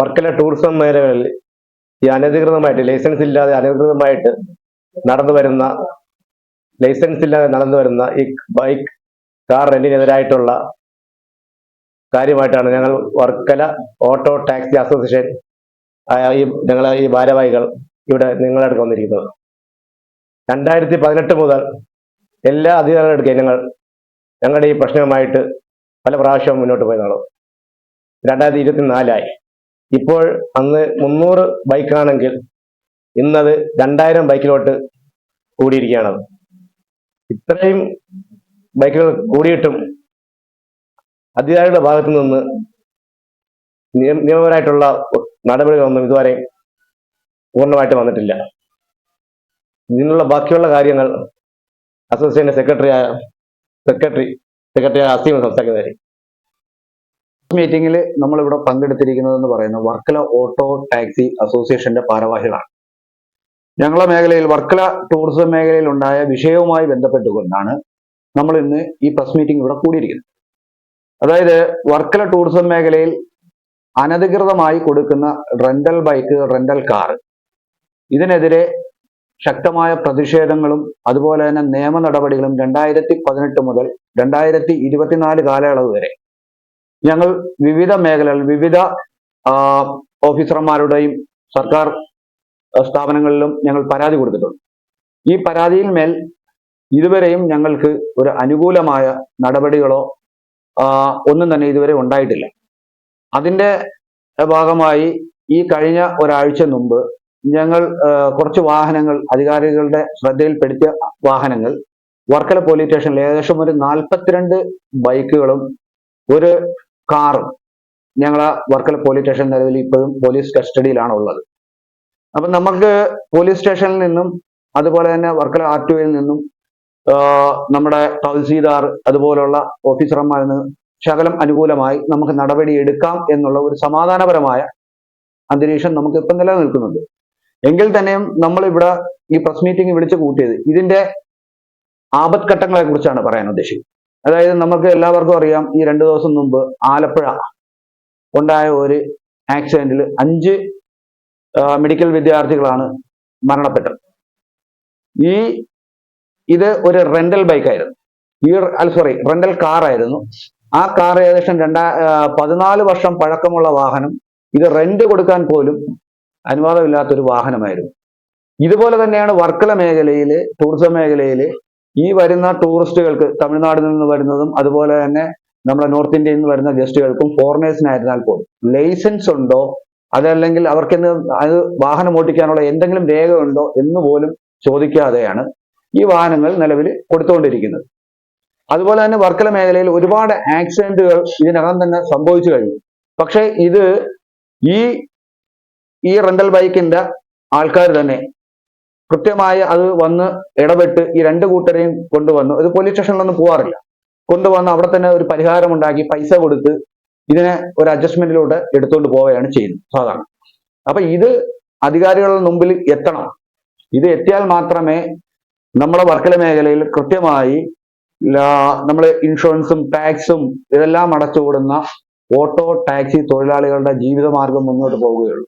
Varkala tourism മേഖലകളിൽ ഈ അനധികൃതമായിട്ട് licence ഇല്ലാതെ അനധികൃതമായിട്ട് നടന്നു വരുന്ന ലൈസൻസ് ഇല്ലാതെ നടന്നു വരുന്ന ഈ ബൈക്ക് കാർ റെന്റിനെതിരായിട്ടുള്ള കാര്യമായിട്ടാണ് ഞങ്ങൾ വർക്കല ഓട്ടോ ടാക്സി അസോസിയേഷൻ ഈ ഞങ്ങളെ ഈ ഭാരവാഹികൾ ഇവിടെ നിങ്ങളുടെ അടുത്ത് വന്നിരിക്കുന്നത്. രണ്ടായിരത്തി പതിനെട്ട് മുതൽ എല്ലാ അധികാരികളുടെ അടുക്കൽ ഞങ്ങൾ ഞങ്ങളുടെ ഈ പ്രശ്നവുമായിട്ട് പല പ്രാവശ്യവും മുന്നോട്ട് പോയതാണ്. രണ്ടായിരത്തി ഇരുപത്തിനാലായി. ഇപ്പോൾ അന്ന് മുന്നൂറ് ബൈക്കാണെങ്കിൽ ഇന്നത് രണ്ടായിരം ബൈക്കിലോട്ട് കൂടിയിരിക്കുകയാണ്. ഇത്രയും ബൈക്കുകൾ കൂടിയിട്ടും അധികാരികളുടെ ഭാഗത്തു നിന്ന് നിയ- നിയമപരമായിട്ടുള്ള നടപടികളൊന്നും ഇതുവരെ പൂർണമായിട്ട് വന്നിട്ടില്ല. ഇതിനുള്ള ബാക്കിയുള്ള കാര്യങ്ങൾ അസോസിയേഷൻ സെക്രട്ടറിയായ സെക്രട്ടറി സെക്രട്ടറി അസീം സംസാരിക്കുന്നതായിരിക്കും. മീറ്റിംഗിൽ നമ്മളിവിടെ പങ്കെടുത്തിരിക്കുന്നതെന്ന് പറയുന്നത് വർക്കല ഓട്ടോ ടാക്സി അസോസിയേഷന്റെ ഭാരവാഹികളാണ്. ഞങ്ങളുടെ മേഖലയിൽ വർക്കല ടൂറിസം മേഖലയിൽ ഉണ്ടായ വിഷയവുമായി ബന്ധപ്പെട്ടുകൊണ്ടാണ് നമ്മൾ ഇന്ന് ഈ പ്രസ് മീറ്റിംഗ് ഇവിടെ കൂടിയിരിക്കുന്നത്. അതായത് വർക്കല ടൂറിസം മേഖലയിൽ അനധികൃതമായി കൊടുക്കുന്ന റെന്റൽ ബൈക്ക് റെന്റൽ കാർ ഇതിനെതിരെ ശക്തമായ പ്രതിഷേധങ്ങളും അതുപോലെ തന്നെ നിയമ നടപടികളും രണ്ടായിരത്തി പതിനെട്ട് മുതൽ രണ്ടായിരത്തി ഇരുപത്തിനാല് കാലയളവ് വരെ ഞങ്ങൾ വിവിധ മേഖലകളിൽ വിവിധ ഓഫീസർമാരുടെയും സർക്കാർ സ്ഥാപനങ്ങളിലും ഞങ്ങൾ പരാതി കൊടുത്തിട്ടുണ്ട്. ഈ പരാതിയിൽ മേൽ ഇതുവരെയും ഞങ്ങൾക്ക് ഒരു അനുകൂലമായ നടപടികളോ ഒന്നും തന്നെ ഇതുവരെ ഉണ്ടായിട്ടില്ല. അതിന്റെ ഭാഗമായി ഈ കഴിഞ്ഞ ഒരാഴ്ച മുമ്പ് ഞങ്ങൾ കുറച്ച് വാഹനങ്ങൾ അധികാരികളുടെ ശ്രദ്ധയിൽപ്പെടുത്തിയ വാഹനങ്ങൾ വർക്കല പോലീസ് സ്റ്റേഷനിൽ ഏകദേശം ഒരു നാൽപ്പത്തിരണ്ട് ബൈക്കുകളും ഒരു കാറും ഞങ്ങളെ വർക്കല പോലീസ് സ്റ്റേഷൻ നിലവിൽ ഇപ്പോഴും പോലീസ് കസ്റ്റഡിയിലാണ് ഉള്ളത്. അപ്പൊ നമുക്ക് പോലീസ് സ്റ്റേഷനിൽ നിന്നും അതുപോലെ തന്നെ വർക്കല ആർ ടി നിന്നും നമ്മുടെ തഹസീൽദാർ അതുപോലുള്ള ഓഫീസർമാരിൽ നിന്ന് ശകലം അനുകൂലമായി നമുക്ക് നടപടി എടുക്കാം എന്നുള്ള ഒരു സമാധാനപരമായ അന്തരീക്ഷം നമുക്ക് ഇപ്പം നിലനിൽക്കുന്നുണ്ട്. എങ്കിൽ തന്നെയും നമ്മൾ ഇവിടെ ഈ പ്രസ് മീറ്റിംഗ് വിളിച്ചു കൂട്ടിയത് ഇതിന്റെ ആപത്ഘട്ടങ്ങളെ കുറിച്ചാണ് പറയാൻ ഉദ്ദേശിക്കുന്നത്. അതായത് നമുക്ക് എല്ലാവർക്കും അറിയാം ഈ രണ്ടു ദിവസം മുമ്പ് ആലപ്പുഴ ഉണ്ടായ ഒരു ആക്സിഡന്റിൽ അഞ്ച് മെഡിക്കൽ വിദ്യാർത്ഥികളാണ് മരണപ്പെട്ടത്. ഈ ഇത് ഒരു റെന്റൽ ബൈക്കായിരുന്നു ഈ സോറി റെന്റൽ കാറായിരുന്നു ആ കാർ ഏകദേശം രണ്ടാ പതിനാല് വർഷം പഴക്കമുള്ള വാഹനം. ഇത് റെന്റ് കൊടുക്കാൻ പോലും അനുവാദമില്ലാത്തൊരു വാഹനമായിരുന്നു. ഇതുപോലെ തന്നെയാണ് വർക്കല മേഖലയിൽ ടൂറിസം മേഖലയിൽ ഈ വരുന്ന ടൂറിസ്റ്റുകൾക്ക് തമിഴ്നാട്ടിൽ നിന്ന് വരുന്നതും അതുപോലെ തന്നെ നമ്മുടെ നോർത്ത് ഇന്ത്യയിൽ നിന്ന് വരുന്ന ഗസ്റ്റുകൾക്കും ഫോറിനേഴ്സിനായിരുന്നാൽ പോലും ലൈസൻസ് ഉണ്ടോ? അതല്ലെങ്കിൽ അവർക്ക് അത് വാഹനം ഓടിക്കാനുള്ള എന്തെങ്കിലും രേഖ ഉണ്ടോ എന്ന് പോലും ചോദിക്കാതെയാണ് ഈ വാഹനങ്ങൾ നിലവിൽ കൊടുത്തുകൊണ്ടിരിക്കുന്നത്. അതുപോലെ തന്നെ വർക്കല മേഖലയിൽ ഒരുപാട് ആക്സിഡന്റുകൾ ഇതിനകം തന്നെ സംഭവിച്ചു കഴിഞ്ഞു. പക്ഷേ ഇത് ഈ ഈ റെന്റൽ ബൈക്കിന്റെ ആൾക്കാർ തന്നെ കൃത്യമായി അത് വന്ന് ഇടപെട്ട് ഈ രണ്ട് കൂട്ടരെയും കൊണ്ടുവന്നു. ഇത് പോലീസ് സ്റ്റേഷനിലൊന്നും പോവാറില്ല. കൊണ്ടുവന്ന് അവിടെ തന്നെ ഒരു പരിഹാരം ഉണ്ടാക്കി പൈസ കൊടുത്ത് ഇതിനെ ഒരു അഡ്ജസ്റ്റ്മെന്റിലൂടെ എടുത്തുകൊണ്ട് പോവുകയാണ് ചെയ്യുന്നത് സാധാരണ. അപ്പൊ ഇത് അധികാരികളുടെ മുമ്പിൽ എത്തണം. ഇത് എത്തിയാൽ മാത്രമേ നമ്മുടെ വർക്കല മേഖലയിൽ കൃത്യമായി നമ്മൾ ഇൻഷുറൻസും ടാക്സും ഇതെല്ലാം അടച്ചുകൂടുന്ന ഓട്ടോ ടാക്സി തൊഴിലാളികളുടെ ജീവിതമാർഗം മുന്നോട്ട് പോവുകയുള്ളൂ.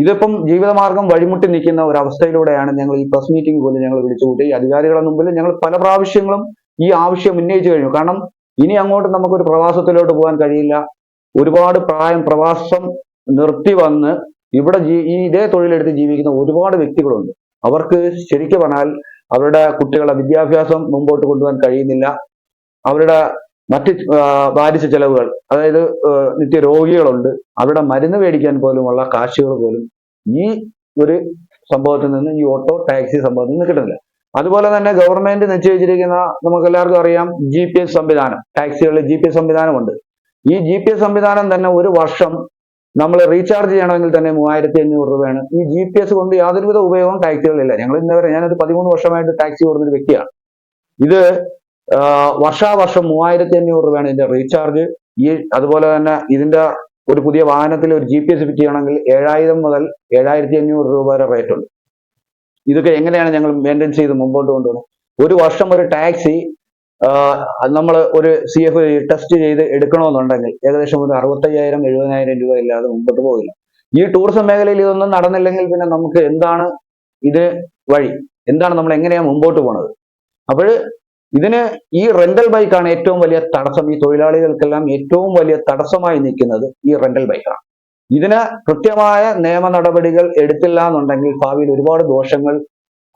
ഇതിപ്പം ജീവിതമാർഗം വഴിമുട്ടി നിൽക്കുന്ന ഒരു അവസ്ഥയിലൂടെയാണ് ഞങ്ങൾ ഈ പ്രസ് മീറ്റിംഗ് പോലും ഞങ്ങൾ വിളിച്ചു കൂട്ടി അധികാരികളുടെ മുമ്പിൽ ഞങ്ങൾ പല പ്രാവശ്യങ്ങളും ഈ ആവശ്യം ഉന്നയിച്ചു കഴിഞ്ഞു. കാരണം ഇനി അങ്ങോട്ട് നമുക്കൊരു പ്രവാസത്തിലോട്ട് പോകാൻ കഴിയില്ല. ഒരുപാട് പ്രായം പ്രവാസം നിർത്തി വന്ന് ഇവിടെ ഈ ഇതേ തൊഴിലെടുത്ത് ജീവിക്കുന്ന ഒരുപാട് വ്യക്തികളുണ്ട്. അവർക്ക് ശരിക്കും പറഞ്ഞാൽ അവരുടെ കുട്ടികളുടെ വിദ്യാഭ്യാസം മുമ്പോട്ട് കൊണ്ടുപോകാൻ കഴിയുന്നില്ല. അവരുടെ മറ്റ് ബാധിച്ച ചെലവുകൾ അതായത് നിത്യ രോഗികളുണ്ട്. അവരുടെ മരുന്ന് മേടിക്കാൻ പോലുമുള്ള കാശുകൾ പോലും ഈ ഒരു സംഭവത്തിൽ നിന്ന് ഈ ഓട്ടോ ടാക്സി സംഭവത്തിൽ നിന്ന് കിട്ടുന്നില്ല. അതുപോലെ തന്നെ ഗവൺമെന്റ് നിശ്ചയിച്ചിരിക്കുന്ന നമുക്ക് എല്ലാവർക്കും അറിയാം ജി പി എസ് സംവിധാനം ടാക്സികളിൽ ജി പി എസ് സംവിധാനമുണ്ട്. ഈ ജി പി എസ് സംവിധാനം തന്നെ ഒരു വർഷം നമ്മൾ റീചാർജ് ചെയ്യണമെങ്കിൽ തന്നെ മൂവായിരത്തി അഞ്ഞൂറ് രൂപയാണ്. ഈ ജി പി എസ് കൊണ്ട് യാതൊരുവിധ ഉപയോഗവും ടാക്സികളില്ല ഞങ്ങൾ ഇന്ന് വരെ ഞാനൊരു പതിമൂന്ന് വർഷമായിട്ട് ടാക്സി ഓടുന്ന ഒരു വ്യക്തിയാണ്. ഇത് വർഷാവർഷം മൂവായിരത്തി അഞ്ഞൂറ് രൂപയാണ് ഇതിന്റെ റീചാർജ് ഈ അതുപോലെ തന്നെ ഇതിന്റെ ഒരു പുതിയ വാഹനത്തിൽ ഒരു ജി പി എസ് ഫിറ്റ് ചെയ്യണമെങ്കിൽ ഏഴായിരം മുതൽ ഏഴായിരത്തി അഞ്ഞൂറ് രൂപ വരെ റേറ്റ് ഉണ്ട്. ഇതൊക്കെ എങ്ങനെയാണ് ഞങ്ങൾ മെയിന്റെയിൻ ചെയ്ത് മുമ്പോട്ട് കൊണ്ടുപോകുന്നത്? ഒരു വർഷം ഒരു ടാക്സി നമ്മൾ ഒരു സി എഫ് ടെസ്റ്റ് ചെയ്ത് എടുക്കണമെന്നുണ്ടെങ്കിൽ ഏകദേശം ഒരു അറുപത്തയ്യായിരം എഴുപതിനായിരം രൂപ ഇല്ലാതെ മുമ്പോട്ട് പോകില്ല. ഈ ടൂറിസം മേഖലയിൽ ഇതൊന്നും നടന്നില്ലെങ്കിൽ പിന്നെ നമുക്ക് എന്താണ് ഇത് വഴി? എന്താണ് നമ്മൾ എങ്ങനെയാണ് മുമ്പോട്ട് പോണത്? അപ്പോൾ ഇതിന് ഈ റെന്റൽ ബൈക്കാണ് ഏറ്റവും വലിയ തടസ്സം. ഈ തൊഴിലാളികൾക്കെല്ലാം ഏറ്റവും വലിയ തടസ്സമായി നിൽക്കുന്നത് ഈ റെന്റൽ ബൈക്കാണ് ഇതിന് കൃത്യമായ നിയമ നടപടികൾ എടുത്തില്ല എന്നുണ്ടെങ്കിൽ ഭാവിയിൽ ഒരുപാട് ദോഷങ്ങൾ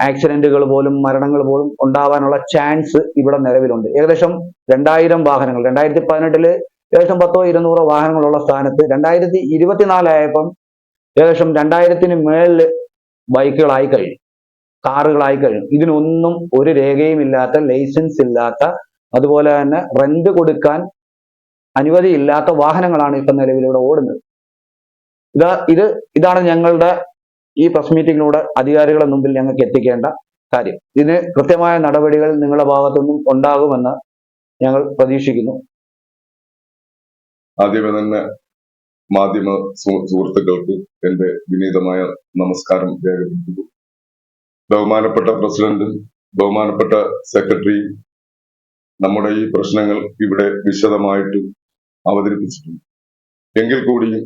ആക്സിഡന്റുകൾ പോലും മരണങ്ങൾ പോലും ഉണ്ടാവാനുള്ള ചാൻസ് ഇവിടെ നിലവിലുണ്ട്. ഏകദേശം രണ്ടായിരം വാഹനങ്ങൾ രണ്ടായിരത്തി പതിനെട്ടിൽ ഏകദേശം പത്തോ ഇരുന്നൂറോ വാഹനങ്ങളുള്ള സ്ഥാനത്ത് രണ്ടായിരത്തി ഇരുപത്തിനാലായപ്പം ഏകദേശം രണ്ടായിരത്തിന് മേളിൽ ബൈക്കുകളായി കഴിഞ്ഞു. കാറുകളായി കഴിഞ്ഞു. ഇതിനൊന്നും ഒരു രേഖയും ഇല്ലാത്ത ലൈസൻസ് ഇല്ലാത്ത അതുപോലെ തന്നെ റെന്റ് കൊടുക്കാൻ അനുമതിയില്ലാത്ത വാഹനങ്ങളാണ് ഇപ്പം നിലവിലൂടെ ഓടുന്നത്. ഇതാ ഇത് ഇതാണ് ഞങ്ങളുടെ ഈ പ്രസ് മീറ്റിങ്ങിലൂടെ അധികാരികളുടെ മുമ്പിൽ ഞങ്ങൾക്ക് എത്തിക്കേണ്ട കാര്യം. ഇതിന് കൃത്യമായ നടപടികൾ നിങ്ങളുടെ ഭാഗത്തുനിന്നും ഉണ്ടാകുമെന്ന് ഞങ്ങൾ പ്രതീക്ഷിക്കുന്നു. ആദ്യമേ തന്നെ മാധ്യമ സുഹൃത്തുക്കൾക്ക് എന്റെ വിനീതമായ നമസ്കാരം രേഖപ്പെടുത്തുന്നു. ബഹുമാനപ്പെട്ട പ്രസിഡന്റ് ബഹുമാനപ്പെട്ട സെക്രട്ടറി നമ്മുടെ ഈ പ്രശ്നങ്ങൾ ഇവിടെ വിശദമായിട്ട് അവതരിപ്പിച്ചിട്ടുണ്ട്. എങ്കിൽ കൂടിയും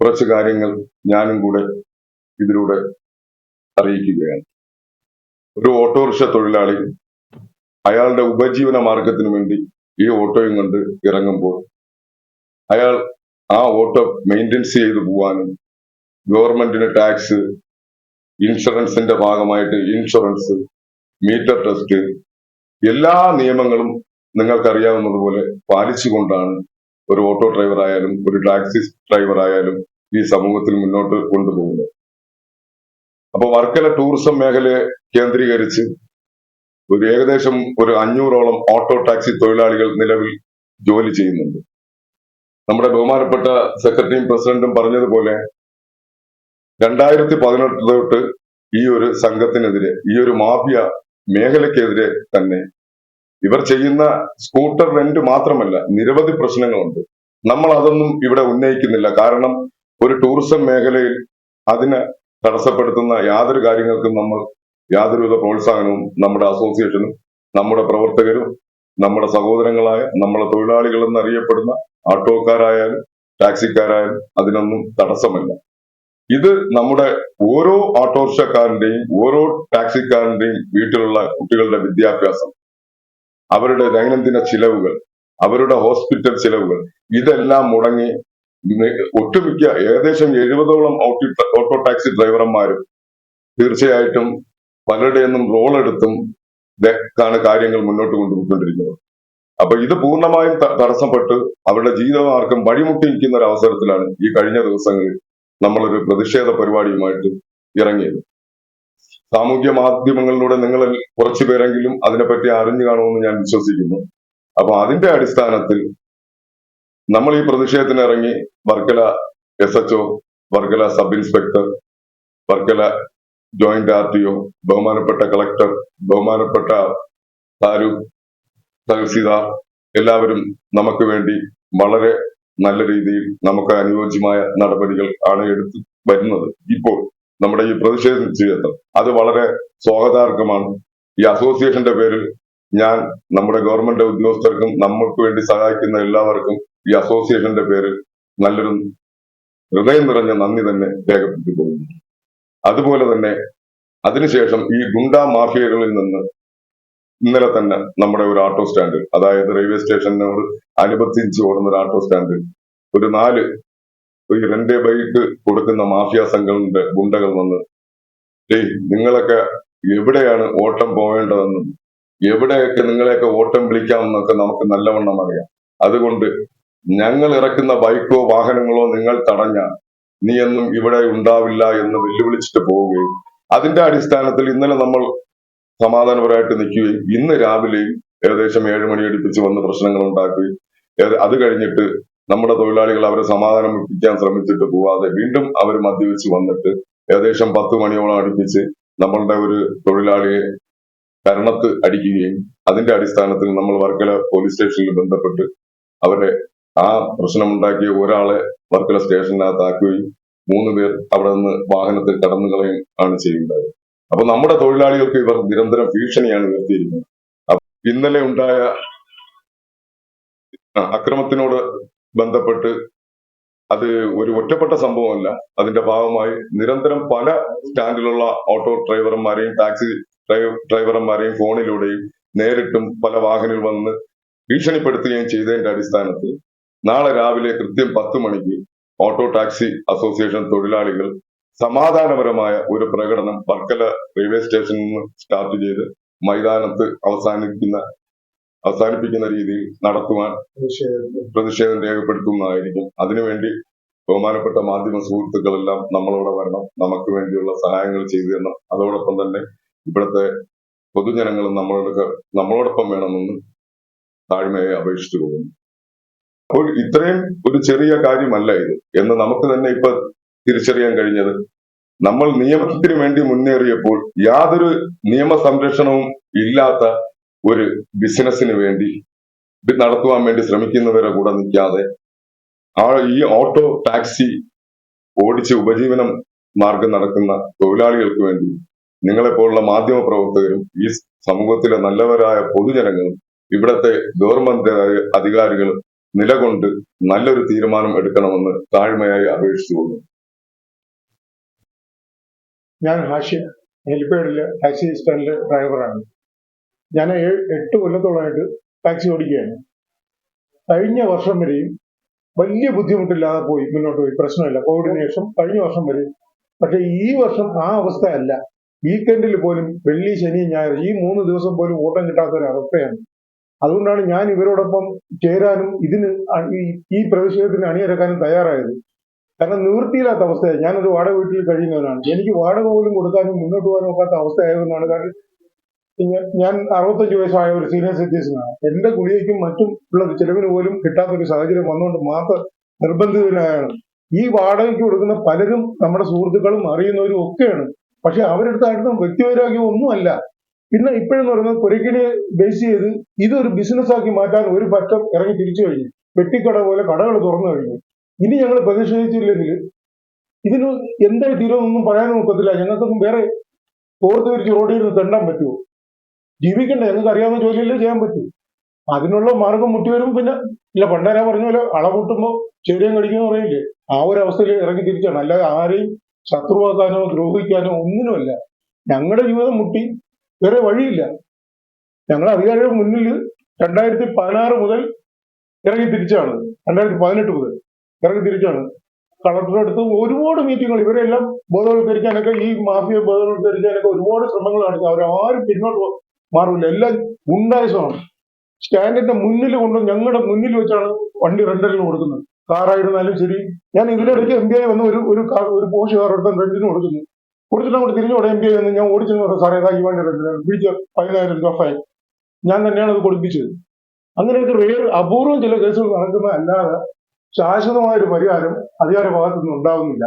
കുറച്ച് കാര്യങ്ങൾ ഞാനും കൂടെ ഇതിലൂടെ അറിയിക്കുകയാണ്. ഒരു ഓട്ടോറിക്ഷ തൊഴിലാളി അയാളുടെ ഉപജീവന മാർഗത്തിനു വേണ്ടി ഈ ഓട്ടോയും കൊണ്ട് ഇറങ്ങുമ്പോൾ അയാൾ ആ ഓട്ടോ മെയിന്റെനൻസ് ചെയ്തു പോവാനും ഗവൺമെന്റിന് ടാക്സ് ഇൻഷുറൻസിന്റെ ഭാഗമായിട്ട് ഇൻഷുറൻസ് മീറ്റർ ടെസ്റ്റ് എല്ലാ നിയമങ്ങളും നിങ്ങൾക്കറിയാവുന്നതുപോലെ പാലിച്ചുകൊണ്ടാണ് ഒരു ഓട്ടോ ഡ്രൈവർ ആയാലും ഒരു ടാക്സി ഡ്രൈവർ ആയാലും ഈ സമൂഹത്തിൽ മുന്നോട്ട് കൊണ്ടുപോകുന്നത്. അപ്പോൾ വർക്കല ടൂറിസം മേഖലയെ കേന്ദ്രീകരിച്ച് ഒരു ഏകദേശം ഒരു അഞ്ഞൂറോളം ഓട്ടോ ടാക്സി തൊഴിലാളികൾ നിലവിൽ ജോലി ചെയ്യുന്നുണ്ട്. നമ്മുടെ ബഹുമാനപ്പെട്ട സെക്രട്ടറിയും പ്രസിഡന്റും പറഞ്ഞതുപോലെ രണ്ടായിരത്തി പതിനെട്ട് തൊട്ട് ഈ ഒരു സംഘത്തിനെതിരെ ഈ ഒരു മാഫിയ മേഖലയ്ക്കെതിരെ തന്നെ ഇവർ ചെയ്യുന്ന സ്കൂട്ടർ റെന്റ് മാത്രമല്ല നിരവധി പ്രശ്നങ്ങളുണ്ട്. നമ്മൾ അതൊന്നും ഇവിടെ ഉന്നയിക്കുന്നില്ല. കാരണം ഒരു ടൂറിസം മേഖലയിൽ അതിനെ തടസ്സപ്പെടുത്തുന്ന യാതൊരു കാര്യങ്ങൾക്കും നമ്മൾ യാതൊരുവിധ പ്രോത്സാഹനവും നമ്മുടെ അസോസിയേഷനും നമ്മുടെ പ്രവർത്തകരും നമ്മുടെ സഹോദരങ്ങളായ നമ്മുടെ തൊഴിലാളികൾ എന്നറിയപ്പെടുന്ന ഓട്ടോക്കാരായാലും ടാക്സിക്കാരായാലും അതിനൊന്നും തടസ്സമല്ല. ഇത് നമ്മുടെ ഓരോ ഓട്ടോറിക്ഷക്കാരന്റെയും ഓരോ ടാക്സിക്കാരന്റെയും വീട്ടിലുള്ള കുട്ടികളുടെ വിദ്യാഭ്യാസം അവരുടെ ദൈനംദിന ചിലവുകൾ അവരുടെ ഹോസ്പിറ്റൽ ചിലവുകൾ ഇതെല്ലാം മുടങ്ങി ഒട്ടുമിക്ക ഏകദേശം എഴുപതോളം ഓട്ടി ടാക്സി ഡ്രൈവർമാരും തീർച്ചയായിട്ടും പലരുടെയും റോൾ എടുത്തും ാണ് കാര്യങ്ങൾ മുന്നോട്ട് കൊണ്ടുപോയിക്കൊണ്ടിരിക്കുന്നത്. അപ്പൊ ഇത് പൂർണമായും തടസ്സപ്പെട്ട് അവരുടെ ജീവിതമാർഗം വഴിമുട്ടി നിൽക്കുന്ന ഒരു അവസരത്തിലാണ് ഈ കഴിഞ്ഞ ദിവസങ്ങളിൽ നമ്മളൊരു പ്രതിഷേധ പരിപാടിയുമായിട്ട് ഇറങ്ങിയത്. സാമൂഹ്യ മാധ്യമങ്ങളിലൂടെ നിങ്ങൾ കുറച്ചു പേരെങ്കിലും അതിനെപ്പറ്റി അറിഞ്ഞു കാണുമെന്ന് ഞാൻ വിശ്വസിക്കുന്നു. അപ്പൊ അതിന്റെ അടിസ്ഥാനത്തിൽ നമ്മൾ ഈ പ്രതിഷേധത്തിന് ഇറങ്ങി Varkala S H Varkala sub inspector Varkala joint R T O ബഹുമാനപ്പെട്ട കളക്ടർ ബഹുമാനപ്പെട്ട താലൂക്ക് തഹസീദാർ എല്ലാവരും നമുക്ക് വേണ്ടി വളരെ നല്ല രീതിയിൽ നമുക്ക് അനുയോജ്യമായ നടപടികൾ ആണ് എടുത്ത് വരുന്നത്. ഇപ്പോൾ നമ്മുടെ ഈ പ്രതിഷേധിച്ചത് അത് വളരെ സ്വാഗതാർഹമാണ്. ഈ അസോസിയേഷന്റെ പേരിൽ ഞാൻ നമ്മുടെ ഗവൺമെന്റ് ഉദ്യോഗസ്ഥർക്കും നമ്മൾക്ക് വേണ്ടി സഹായിക്കുന്ന എല്ലാവർക്കും ഈ അസോസിയേഷന്റെ പേരിൽ നല്ലൊരു ഹൃദയം നിറഞ്ഞ നന്ദി തന്നെ രേഖപ്പെടുത്തി പോകുന്നു അതുപോലെ തന്നെ അതിനുശേഷം ഈ ഗുണ്ടാ മാഫിയകളിൽ നിന്ന് ഇന്നലെ തന്നെ നമ്മുടെ ഒരു ഓട്ടോ സ്റ്റാൻഡ് അതായത് റെയിൽവേ സ്റ്റേഷനോട് അനുബന്ധിച്ച് ഓടുന്ന ഒരു ഓട്ടോ സ്റ്റാൻഡ് ഒരു നാല് ഈ റെന്റ് ബൈക്ക് കൊടുക്കുന്ന മാഫിയ സംഘങ്ങളുടെ ഗുണ്ടകൾ വന്ന് ഏയ് നിങ്ങളൊക്കെ എവിടെയാണ് ഓട്ടം പോകേണ്ടതെന്നും എവിടെയൊക്കെ നിങ്ങളെയൊക്കെ ഓട്ടം വിളിക്കാമെന്നൊക്കെ നമുക്ക് നല്ലവണ്ണം അറിയാം. അതുകൊണ്ട് ഞങ്ങൾ ഇറക്കുന്ന ബൈക്കോ വാഹനങ്ങളോ നിങ്ങൾ തടഞ്ഞ നീ എന്നും ഇവിടെ ഉണ്ടാവില്ല എന്ന് വെല്ലുവിളിച്ചിട്ട് പോവുകയും അതിന്റെ അടിസ്ഥാനത്തിൽ ഇന്നലെ നമ്മൾ സമാധാനപരമായിട്ട് നിൽക്കുകയും ഇന്ന് രാവിലെ ഏകദേശം ഏഴ് മണി അടുപ്പിച്ച് വന്ന് പ്രശ്നങ്ങൾ ഉണ്ടാക്കുകയും അത് കഴിഞ്ഞിട്ട് നമ്മുടെ തൊഴിലാളികൾ അവരെ സമാധാനം എത്തിക്കാൻ ശ്രമിച്ചിട്ട് പോവാതെ വീണ്ടും അവർ മദ്യവെച്ച് വന്നിട്ട് ഏകദേശം പത്ത് മണിയോളം അടുപ്പിച്ച് നമ്മളുടെ ഒരു തൊഴിലാളിയെ കരണത്ത് അടിക്കുകയും അതിന്റെ അടിസ്ഥാനത്തിൽ നമ്മൾ വർക്കല പോലീസ് സ്റ്റേഷനിൽ ബന്ധപ്പെട്ട് അവരെ ആ പ്രശ്നമുണ്ടാക്കിയ ഒരാളെ വർക്കല സ്റ്റേഷനകത്താക്കുകയും മൂന്ന് പേർ അവിടെ നിന്ന് വാഹനത്തിൽ കടന്നു കളയും ആണ് ചെയ്യുന്നത്. അപ്പൊ നമ്മുടെ തൊഴിലാളികൾക്ക് ഇവർ നിരന്തരം ഭീഷണിയാണ് ഉയർത്തിയിരിക്കുന്നത്. ഇന്നലെ ഉണ്ടായ അക്രമത്തിനോട് ബന്ധപ്പെട്ട് അത് ഒരു ഒറ്റപ്പെട്ട സംഭവമല്ല. അതിന്റെ ഭാഗമായി നിരന്തരം പല സ്റ്റാൻഡിലുള്ള ഓട്ടോ ഡ്രൈവർമാരെയും ടാക്സി ഡ്രൈവ- ഡ്രൈവർമാരെയും ഫോണിലൂടെയും നേരിട്ടും പല വാഹനങ്ങൾ വന്ന് ഭീഷണിപ്പെടുത്തുകയും ചെയ്തതിന്റെ അടിസ്ഥാനത്തിൽ നാളെ രാവിലെ കൃത്യം പത്ത് മണിക്ക് ഓട്ടോ ടാക്സി അസോസിയേഷൻ തൊഴിലാളികൾ സമാധാനപരമായ ഒരു പ്രകടനം വർക്കല റെയിൽവേ സ്റ്റേഷനിൽ നിന്ന് സ്റ്റാർട്ട് ചെയ്ത് മൈതാനത്ത് അവസാനിക്കുന്ന അവസാനിപ്പിക്കുന്ന രീതിയിൽ നടത്തുവാൻ പ്രതിഷേധം രേഖപ്പെടുത്തുന്നതായിരിക്കും. അതിനുവേണ്ടി ബഹുമാനപ്പെട്ട മാധ്യമ സുഹൃത്തുക്കളെല്ലാം നമ്മളോട് വരണം. നമുക്ക് വേണ്ടിയുള്ള സഹായങ്ങൾ ചെയ്തു തരണം. അതോടൊപ്പം തന്നെ ഇവിടുത്തെ പൊതുജനങ്ങളും നമ്മളോട് നമ്മളോടൊപ്പം വേണമെന്ന് താഴ്മയെ അപേക്ഷിച്ചു പോകുന്നു. അപ്പോൾ ഇത്രയും ഒരു ചെറിയ കാര്യമല്ല ഇത്. എന്ന് നമുക്ക് തന്നെ ഇപ്പൊ തിരിച്ചറിയാൻ കഴിഞ്ഞത്. നമ്മൾ നിയമത്തിന് വേണ്ടി മുന്നേറിയപ്പോൾ യാതൊരു നിയമ സംരക്ഷണവും ഇല്ലാത്ത ഒരു ബിസിനസ്സിന് വേണ്ടി നടത്തുവാൻ വേണ്ടി ശ്രമിക്കുന്നവരെ കൂടെ നിൽക്കാതെ ആ ഈ ഓട്ടോ ടാക്സി ഓടിച്ച് ഉപജീവനം മാർഗം നടക്കുന്ന തൊഴിലാളികൾക്ക് വേണ്ടി നിങ്ങളെപ്പോലുള്ള മാധ്യമ പ്രവർത്തകരും ഈ സമൂഹത്തിലെ നല്ലവരായ പൊതുജനങ്ങളും ഇവിടത്തെ ഗവൺമെന്റ് അധികാരികൾ നിലകൊണ്ട് നല്ലൊരു തീരുമാനം എടുക്കണമെന്ന് താഴ്മയായി അപേക്ഷിച്ചുകൊള്ളുന്നു. ഞാൻ ഹാഷി ഹെലിപ്പാഡിലെ ടാക്സി സ്റ്റാൻഡിൽ ഡ്രൈവറാണ്. ഞാൻ എട്ട് കൊല്ലത്തോളമായിട്ട് ടാക്സി ഓടിക്കുകയാണ്. കഴിഞ്ഞ വർഷം വരെയും വലിയ ബുദ്ധിമുട്ടില്ലാതെ പോയി മുന്നോട്ട് പോയി. പ്രശ്നമില്ല. കോവിഡിന് ശേഷം കഴിഞ്ഞ വർഷം വരെ. പക്ഷെ ഈ വർഷം ആ അവസ്ഥയല്ല. വീക്കെൻഡിൽ പോലും വെള്ളി ശനി ഞായർ ഈ മൂന്ന് ദിവസം പോലും ഓട്ടം കിട്ടാത്ത ഒരു അവസ്ഥയാണ്. അതുകൊണ്ടാണ് ഞാൻ ഇവരോടൊപ്പം ചേരാനും ഇതിന് ഈ പ്രതിഷേധത്തിന് അണിയിറക്കാനും തയ്യാറായത്. കാരണം നിവൃത്തിയില്ലാത്ത അവസ്ഥയാണ് ഞാനൊരു വാടക വീട്ടിൽ കഴിയുന്നവനാണ്. എനിക്ക് വാടക പോലും കൊടുക്കാനും മുന്നോട്ട് പോകാനും ഒക്കാത്ത അവസ്ഥയായതുകൊണ്ടാണ് കാരണം ഞാൻ- അറുപത്തഞ്ച് വയസ്സായ ഒരു സീനിയർ സിറ്റിസനാണ് എന്റെ ഗുളികയ്ക്കും മറ്റും ഉള്ള ചെലവിന് പോലും കിട്ടാത്ത ഒരു സാഹചര്യം വന്നുകൊണ്ട് മാത്രം നിർബന്ധിതനായാണ്. ഈ വാടകയ്ക്ക് കൊടുക്കുന്ന പലരും നമ്മുടെ സുഹൃത്തുക്കളും അറിയുന്നവരും ഒക്കെയാണ്. പക്ഷെ അവരെടുത്ത അടുത്തും വ്യക്തിവൈരാഗ്യം ഒന്നുമല്ല. പിന്നെ ഇപ്പോഴെന്ന് പറയുന്നത് പുരക്കിനെ ബേസ് ചെയ്ത് ഇതൊരു ബിസിനസ് ആക്കി മാറ്റാൻ ഒരു പറ്റം ഇറങ്ങി തിരിച്ചു കഴിഞ്ഞു. വെട്ടിക്കട പോലെ കടകൾ തുറന്നു കഴിഞ്ഞു. ഇനി ഞങ്ങൾ പ്രതിഷേധിച്ചില്ലെങ്കിൽ ഇതിന് എന്തായി തീരുമെന്നൊന്നും പറയാനും ഒക്കത്തില്ല. ഞങ്ങൾക്കൊന്നും വേറെ ഓർത്ത് തിരിച്ച് റോഡിൽ നിന്ന് തെണ്ടാൻ പറ്റുമോ ജീവിക്കണ്ടേ. ഞങ്ങൾക്ക് അറിയാവുന്ന ജോലിയല്ലേ ചെയ്യാൻ പറ്റൂ. അതിനുള്ള മാർഗം മുട്ടി വരും പിന്നെ ഇല്ല പണ്ടാരാ പറഞ്ഞ പോലെ അളവൂട്ടുമ്പോൾ ചെറിയ കടിക്കുന്ന പറയില്ലേ? ആ ഒരു അവസ്ഥയിൽ ഇറങ്ങി തിരിച്ചാണ്. അല്ലാതെ ആരെയും ശത്രുവാക്കാനോ ദ്രോഹിക്കാനോ ഒന്നിനുമല്ല. ഞങ്ങളുടെ ജീവിതം മുട്ടി വേറെ വഴിയില്ല. ഞങ്ങൾ അധികാരിയുടെ മുന്നിൽ രണ്ടായിരത്തി പതിനാറ് മുതൽ ഇറങ്ങി തിരിച്ചാണ്. രണ്ടായിരത്തി പതിനെട്ട് മുതൽ. ഇറങ്ങി തിരിച്ചാണ്. കളക്ടറുടെ അടുത്ത് ഒരുപാട് മീറ്റിങ്ങുകൾ ഇവരെല്ലാം ബോധവൽക്കരിക്കാനൊക്കെ ഈ മാഫിയെ ബോധവൽക്കരിക്കാനൊക്കെ ഒരുപാട് ശ്രമങ്ങൾ നടത്തി. അവരാരും പിന്നോട്ട് മാറില്ല എല്ലാം ഗുണ്ടായസമാണ്. സ്റ്റാൻഡിന്റെ മുന്നിൽ കൊണ്ട് ഞങ്ങളുടെ മുന്നിൽ വെച്ചാണ് വണ്ടി റെന്റലിന് കൊടുക്കുന്നത്. കാറായിരുന്നാലും ശരി. ഞാൻ ഇതിലിടയ്ക്ക് എം ബി ഐ വന്ന് ഒരു ഒരു ഒരു പോഷ് കാർ എടുത്താൽ റെന്റിന് കൊടുക്കുന്നു. കൊടുത്തിട്ട് അങ്ങോട്ട് തിരിഞ്ഞോടെ എം ബി ഐ വന്ന് ഞാൻ ഓടിച്ചെന്ന് പറഞ്ഞു സാറേ ഈ വണ്ടി റെന്റിന് പിടിച്ച പതിനായിരം രൂപ ഞാൻ തന്നെയാണ് അത് കൊടുപ്പിച്ചത്. അങ്ങനെയൊക്കെ റേർ അപൂർവം ചില കേസുകൾ നടക്കുന്ന അല്ലാതെ ശാശ്വതമായ ഒരു പരിഹാരം അധികാര ഭാഗത്തു നിന്ന് ഉണ്ടാവുന്നില്ല